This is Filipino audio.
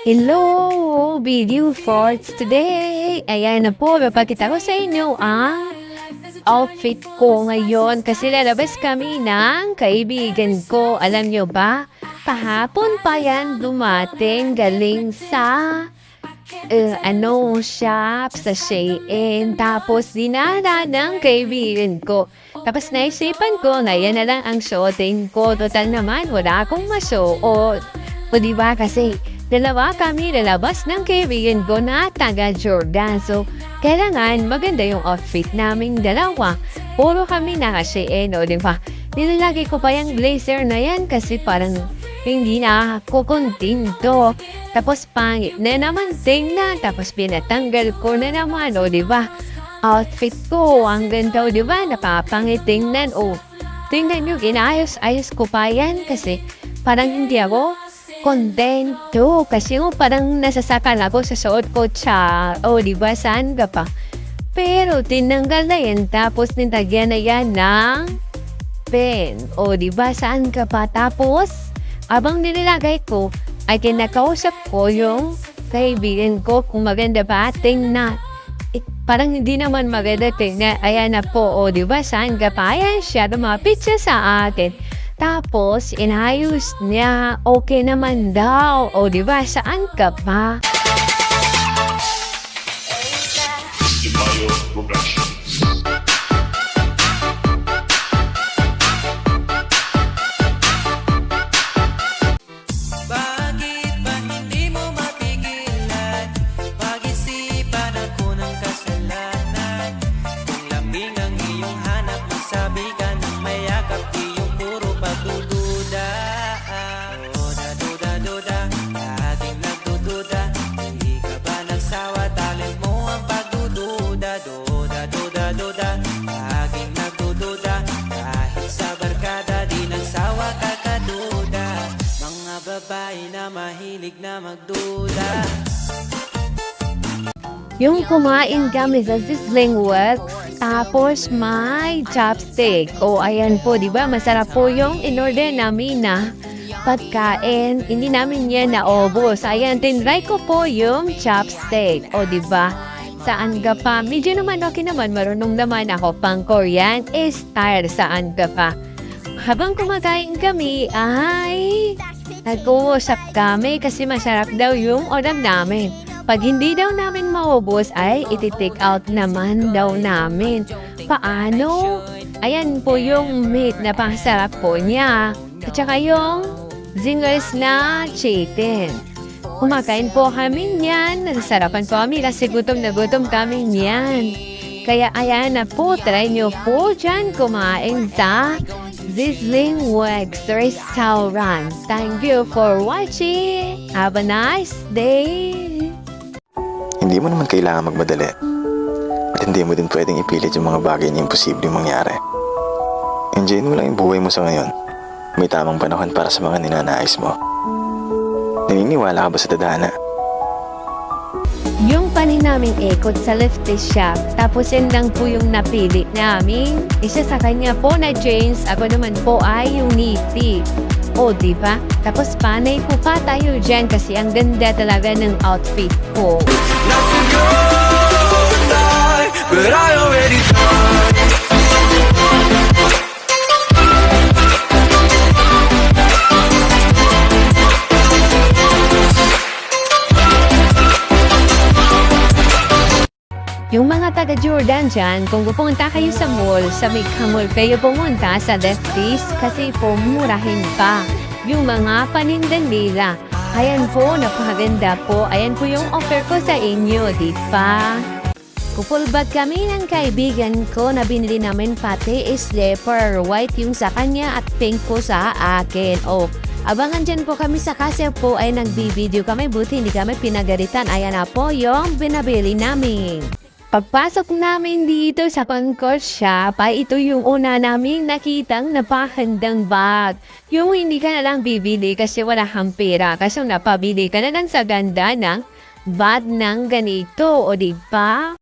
Hello, video for today. Ayan na po, mapakita ko sa inyo ang outfit ko ngayon kasi lalabas kami ng kaibigan ko. Alam nyo ba? Kahapon pa yan dumating galing sa eh, ano, shop sa Shein. Tapos dinala ng kaibigan ko. Tapos naisipan ko na yan na lang ang shooting ko. Total naman, wala akong masuot. O diba kasi dalawa kami lalabas ng kaibigan ko na taga Jordan. So, kailangan maganda yung outfit naming dalawa. Puro kami naka-Shein, o diba? Nilalagay ko pa yung blazer na yan kasi parang hindi na ako kontento. Tapos pangit na naman tingnan. Tapos pinatanggal ko na naman, o di ba? Outfit ko, ang ganda, o di ba? Napapangit tingnan, o. Tingnan nyo, inayos-ayos ko pa yan kasi parang hindi ako kontento. Kasi yung parang nasasakan ako sa suot ko, cha. O di ba, saan ka pa? Pero tinanggal na yan, tapos nitagyan na yan ng pen. O, di ba, saan ka pa? Tapos, abang nililagay ko, ay kinakausap ko yung kaibigan ko kung maganda ba, tingnan. Eh, parang hindi naman maganda tingnan. Ayan na po, o, di ba, saan ka pa? Ayan siya, lumapit siya sa akin. Tapos, inayos niya, okay naman daw. O, di ba, saan ka pa? Productions. Babae na mahilig na magduda Yung kumain kami sa Sizzling Works, tapos may chopstick. O ayan po, di ba? Masarap po yung in-order namin na pagkain. Hindi namin yan naubos. Ayan, tinry ko po yung chopstick. O di ba? Saan ka pa? Medyo naman okay naman. Marunong naman ako pang Korean style. Saan ka pa? Habang kumakain kami, ay nag-uusap kami kasi masarap daw yung ulam namin. Pag hindi daw namin maubos ay iti-take out naman daw namin. Paano? Ayan po yung meat na pasarap po niya. At saka yung zingers na chicken. Kumakain po kami niyan. Nasarapan po kami kasi gutom na gutom kami niyan. Kaya ayan na po, try nyo po dyan kumain sa Sizzling Wax Restaurant. Thank you for watching. Have a nice day. Hindi mo naman kailangan magmadali. At hindi mo din pwedeng ipilit yung mga bagay na imposibleng mangyari. Enjoyin mo lang yung buhay mo sa ngayon. May tamang panahon para sa mga ninanais mo. Naniniwala ka ba sa tadhana? Yung panin naming ikot sa lefty shop, tapos yan lang po yung napili namin. Isa sa kanya po na jeans, ako naman po ay yung niti. O, di ba? Tapos panay po pa tayo dyan kasi ang ganda talaga ng outfit ko. Not Yung mga taga Jordan dyan, kung pupunta kayo sa mall, sa Mekha Mall kayo pumunta sa Lefties kasi po murahin pa yung mga panindan nila. Ayan po, napakaganda po. Ayan po yung offer ko sa inyo, di ba? Kupulbag kami ng kaibigan ko na binili namin pati slipper. White yung sa kanya at pink po sa akin. O, abangan dyan po kami sa kasi po ay nagbibideo kami. Buti hindi kami pinagalitan. Ayan na po yung binabili namin. Pagpasok namin dito sa Concord Shop, ay ito yung una naming nakitang napakandang bag. Yung hindi ka na lang bibili kasi wala kang pera. Kasi napabili ka na lang sa ganda ng bag ng ganito, o di ba?